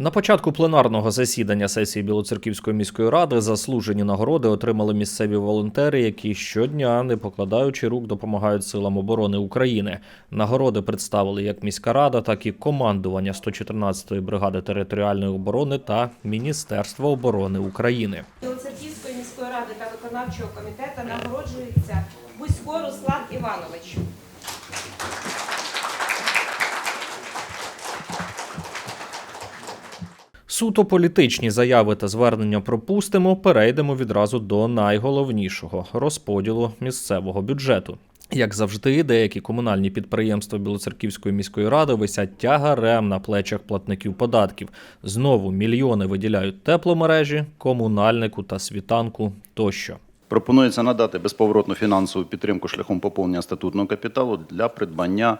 На початку пленарного засідання сесії Білоцерківської міської ради заслужені нагороди отримали місцеві волонтери, які щодня, не покладаючи рук, допомагають силам оборони України. Нагороди представили як міська рада, так і командування 114-ї бригади територіальної оборони та Міністерство оборони України. Білоцерківської міської ради та виконавчого комітету нагороджується Бузько Руслан Іванович. Суто політичні заяви та звернення пропустимо. Перейдемо відразу до найголовнішого розподілу місцевого бюджету. Як завжди, деякі комунальні підприємства Білоцерківської міської ради висять тягарем на плечах платників податків. Знову мільйони виділяють тепломережі, комунальнику та світанку тощо. Пропонується надати безповоротну фінансову підтримку шляхом поповнення статутного капіталу для придбання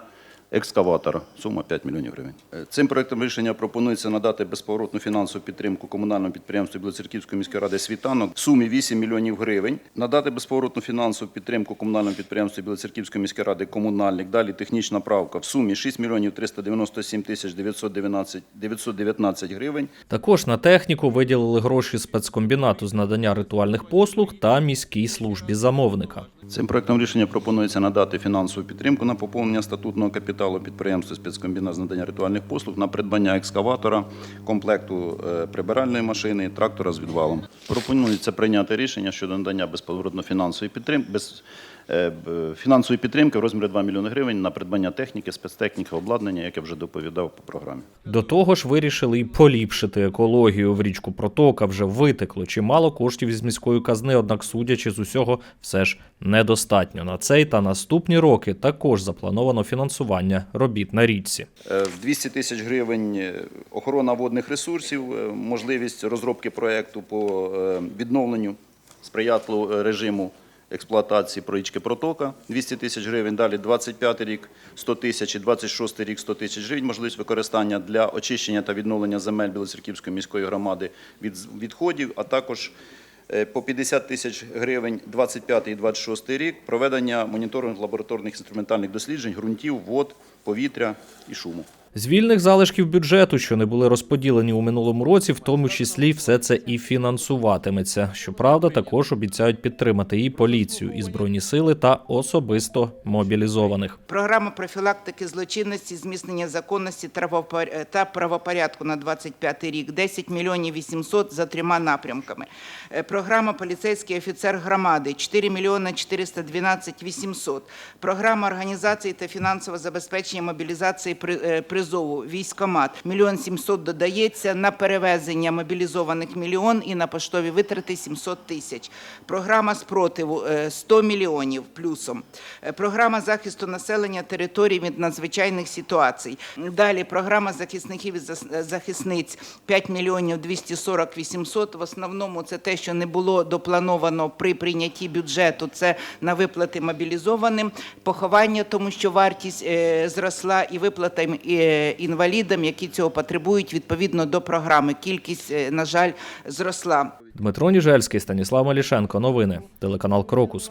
екскаватора. Сума 5 мільйонів гривень. Е, Цим проектом рішення пропонується надати безповоротну фінансову підтримку комунальному підприємству Білоцерківської міської ради «Світанок» в сумі 8 мільйонів гривень. Надати безповоротну фінансову підтримку комунальному підприємству Білоцерківської міської ради «Комунальник». Далі технічна правка в сумі 6 мільйонів 397 тисяч 919 919 гривень. Також на техніку виділили гроші спецкомбінату з надання ритуальних послуг та міській службі замовника. Цим проектом рішення пропонується надати фінансову підтримку на поповнення статутного капіталу підприємства спецкомбінат з надання ритуальних послуг на придбання екскаватора, комплекту е, прибиральної машини, трактора з відвалом. Пропонується прийняти рішення щодо надання безповоротно фінансової підтримки фінансової підтримки в розмірі 2 мільйони гривень на придбання техніки, спецтехніки, обладнання, як я вже доповідав по програмі. До того ж, вирішили й поліпшити екологію в річку Протока. Вже витекло чимало коштів із міської казни, однак, судячи з усього, все ж недостатньо. На цей та наступні роки також заплановано фінансування робіт на річці. Е, В 200 тисяч гривень е, охорона водних ресурсів, е, можливість розробки проєкту по е, відновленню сприятливого е, режиму експлуатації річки Протока 200 тисяч гривень. Далі 25 рік 100 тисяч і 26 рік 100 тисяч гривень. Можливість використання для очищення та відновлення земель Білоцерківської міської громади від відходів, а також е, по 50 тисяч гривень 25 і 26 рік проведення моніторинг лабораторних інструментальних досліджень ґрунтів, вод, повітря і шуму. З вільних залишків бюджету, що не були розподілені у минулому році, в тому числі все це і фінансуватиметься. Щоправда, також обіцяють підтримати і поліцію, і збройні сили та особисто мобілізованих. Програма профілактики злочинності, зміцнення законності та правопорядку на 25 рік 10 мільйонів 800 за трьома напрямками. Е, Програма поліцейський офіцер громади 4 мільйони 412 800. Програма організації та фінансового забезпечення мобілізації при- е, призову військомат мільйон 700 додається на перевезення мобілізованих мільйон і на поштові витрати 700 тисяч. Програма спротиву е, 100 мільйонів плюсом. Е, Програма захисту населення територій від надзвичайних ситуацій. Далі програма захисників і захисниць 5 мільйонів 240 800. В основному це те, що не було доплановано при прийнятті бюджету. Це на виплати мобілізованим, поховання, тому що вартість е, зросла, і виплата е, інвалідам, які цього потребують відповідно до програми. Кількість, е, на жаль, зросла. Дмитро Ніжельський, Станіслав Малішенко. Новини. Телеканал Крокус.